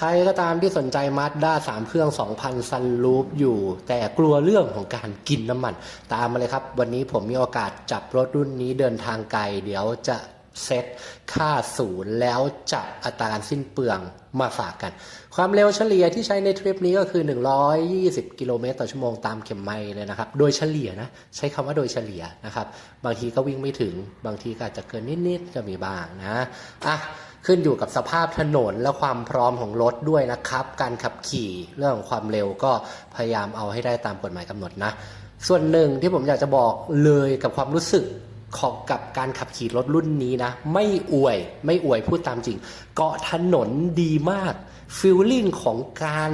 ใครก็ตามที่สนใจมาสด้ามเครื่อง 2,000 ซันลูปอยู่ แต่กลัวเรื่องของการกินน้ำมัน ตามมาเลยครับ วันนี้ผมมีโอกาสจับรถรุ่นนี้เดินทางไกล เดี๋ยวจะเซตค่าศูนย์แล้วจับอัตราการสิ้นเปลืองมาฝากกัน ความเร็วเฉลี่ยที่ใช้ในทริปนี้ก็คือ 120 กิโลเมตรต่อชั่วโมงตามเข็มไมล์เลยนะครับ โดยเฉลี่ยนะใช้คำว่าโดยเฉลี่ยนะครับ บางทีก็วิ่งไม่ถึง บางทีก็อาจจะเกินนิดๆก็มีบ้างนะอะขึ้นอยู่กับสภาพถนนและความพร้อมของรถด้วยนะครับ การขับขี่เรื่องของความเร็วก็พยายามเอาให้ได้ตามกฎหมายกำหนดนะ ส่วนหนึ่งที่ผมอยากจะบอกเลยกับความรู้สึก ของกับการขับขี่รถรุ่นนี้นะ ไม่อวย ไม่อวยพูดตามจริง เกาะถนนดีมากฟิลลิ่งของการ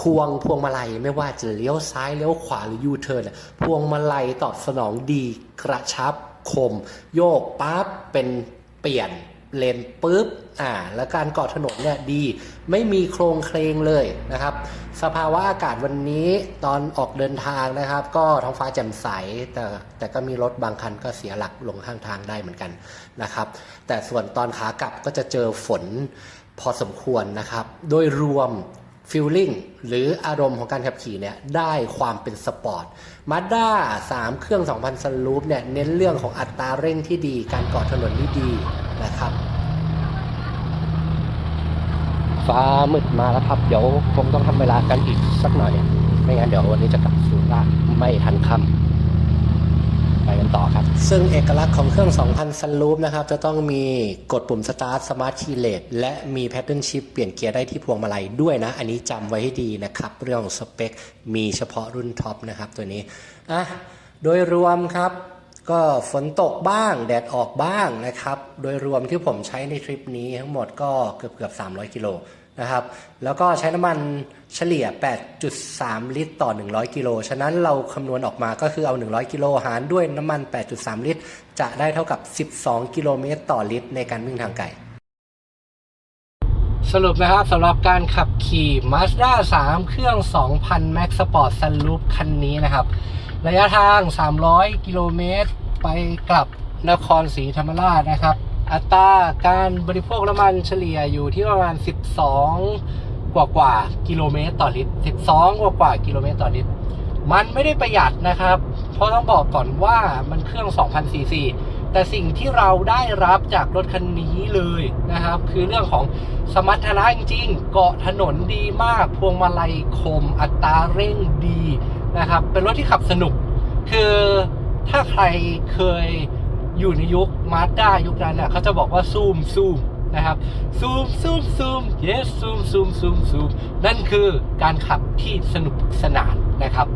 ควงพวงมาลัยไม่ว่าจะเลี้ยวซ้ายเลี้ยวขวาหรือยูเทิร์นพวงมาลัยตอบสนองดีกระชับคม โยกปั๊บเป็นเปลี่ยน เลนปุ๊บอ่าแล้วการเกาะถนนเนี่ยดี ไม่มีโครงเคลงเลยนะครับ สภาวะอากาศวันนี้ตอนออกเดินทางนะครับ ก็ท้องฟ้าแจ่มใส แต่แต่ก็มีรถบางคันก็เสียหลักลงข้างทางได้เหมือนกันนะครับ แต่ส่วนตอนขากลับก็จะเจอฝนพอสมควรนะครับ โดยรวมฟีลลิ่งหรืออารมณ์ของการขับขี่เนี่ยได้ความเป็นสปอร์ตมาด้า3เครื่อง 2,000 สลูปเนี่ยเน้นเรื่องของอัตราเร่งที่ดี การเกาะถนนที่ดี นะครับฟ้ามืดมาแล้วครับ เดี๋ยวคงต้องทำเวลากันอีกสักหน่อย ไม่งั้นเดี๋ยววันนี้จะกลับสู่บ้าไม่ทันค่ำไปกันต่อครับ ซึ่งเอกลักษณ์ของเครื่อง 2,000สลูปนะครับ จะต้องมีกดปุ่ม Start Smart Key Led และมี Pattern Shift เปลี่ยนเกียร์ได้ที่พวงมาลัยด้วยนะ อันนี้จำไว้ให้ดีนะครับ เรื่องสเปค มีเฉพาะรุ่นท็อปนะครับตัวนี้อะโดยรวมครับ ก็ฝนตกบ้างแดดออกบ้างนะครับ โดยรวมที่ผมใช้ในทริปนี้ทั้งหมดก็เกือบเกือบ300 กิโลนะครับ แล้วก็ใช้น้ำมันเฉลี่ย 8.3 ลิตร ต่อ 100 กิโล ฉะนั้นเราคำนวณออกมาก็คือเอา 100 กิโลหารด้วยน้ำมัน 8.3 ลิตร จะได้เท่ากับ 12 กิโลเมตรต่อลิตร ในการวิ่งทางไกล สรุปนะครับสำหรับการขับขี่ Mazda 3 เครื่อง 2,000 Max Sport Sunroof คันนี้นะครับ ระยะทาง 300 กิโลเมตร ไปกลับนครศรีธรรมราชนะครับ อัตราการบริโภคน้ำมันเฉลี่ยอยู่ที่ประมาณ 12 กว่ากว่ากิโลเมตรต่อลิตร 12 กว่ากว่ากิโลเมตรต่อลิตร มันไม่ได้ประหยัดนะครับ เพราะต้องบอกก่อนว่ามันเครื่อง 2,000ซีซีแต่สิ่งที่เราได้รับจากรถคันนี้เลยนะครับ คือเรื่องของสมรรถนะจริงๆเกาะถนนดีมาก พวงมาลัยคมอัตราเร่งดีนะครับ เป็นรถที่ขับสนุก คือ ถ้าใครเคยอยู่ในยุคมาสด้ายุคนั้นน่ะเขาจะบอกว่าซูมซูมนะครับซูมซูมซูม yes ซูมซูมซูมซูมนั่นคือการขับที่สนุกสนานนะครับ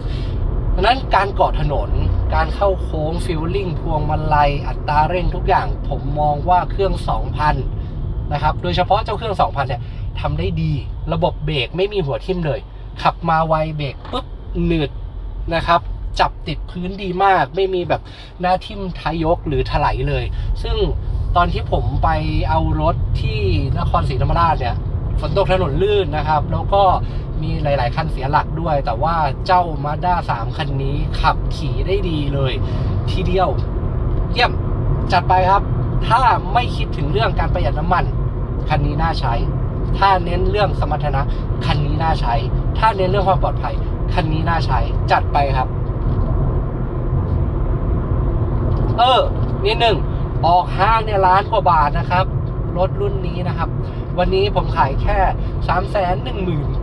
ดังนั้นการเกาะถนนการเข้าโค้งฟิลลิ่งพวงมาลัยอัตราเร่งทุกอย่าง ผมมองว่าเครื่อง 2,000 นะครับ โดยเฉพาะเจ้าเครื่อง 2,000 เนี่ยทำได้ดี ระบบเบรกไม่มีหัวทิ่มเลย ขับมาไวเบรกปุ๊บหนืดนะครับ จับติดพื้นดีมาก ไม่มีแบบหน้าทิ่มทายกหรือถลายเลย ซึ่งตอนที่ผมไปเอารถที่นครศรีธรรมราชเนี่ยฝนตกถนนลื่นนะครับ แล้วก็มีหลาย ๆ คันเสียหลักด้วย แต่ว่าเจ้ามาด้า3คันนี้ขับขี่ได้ดีเลย ทีเดียว เยี่ยมจัดไปครับ ถ้าไม่คิดถึงเรื่องการประหยัดน้ำมัน คันนี้น่าใช้ ถ้าเน้นเรื่องสมรรถนะ คันนี้น่าใช้ ถ้าเน้นเรื่องความปลอดภัย คันนี้น่าใช้ จัดไปครับ เออนิดหนึ่งออกห้างเนี่ยล้านกว่าบาทนะครับ รถรุ่นนี้นะครับ วันนี้ผมขายแค่ 3 1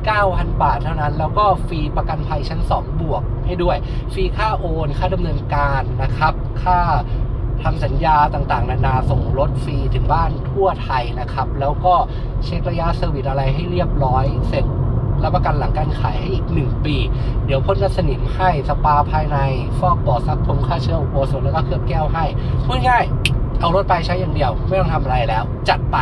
9 0 0 0 บาทเท่านั้น แล้วก็ฟรีประกันภัยชั้น 2 บวกให้ด้วย ฟรีค่าโอน ค่าดำเนินการนะครับ ค่าทำสัญญาต่างๆ นานาส่งรถฟรีถึงบ้านทั่วไทยนะครับ แล้วก็เช็คระยะเซอร์วิสอะไรให้เรียบร้อยเสร็จ รับประกันหลังการขายให้อีก 1 ปี เดี๋ยวพ่นยาสนิมให้สปาภายใน ฟอกปอดซักผมฆ่าเชื้อโอโซนแล้วก็เคลือบแก้วให้พูดง่ายเอารถไปใช้อย่างเดียว ไม่ต้องทำอะไรแล้ว จัดไป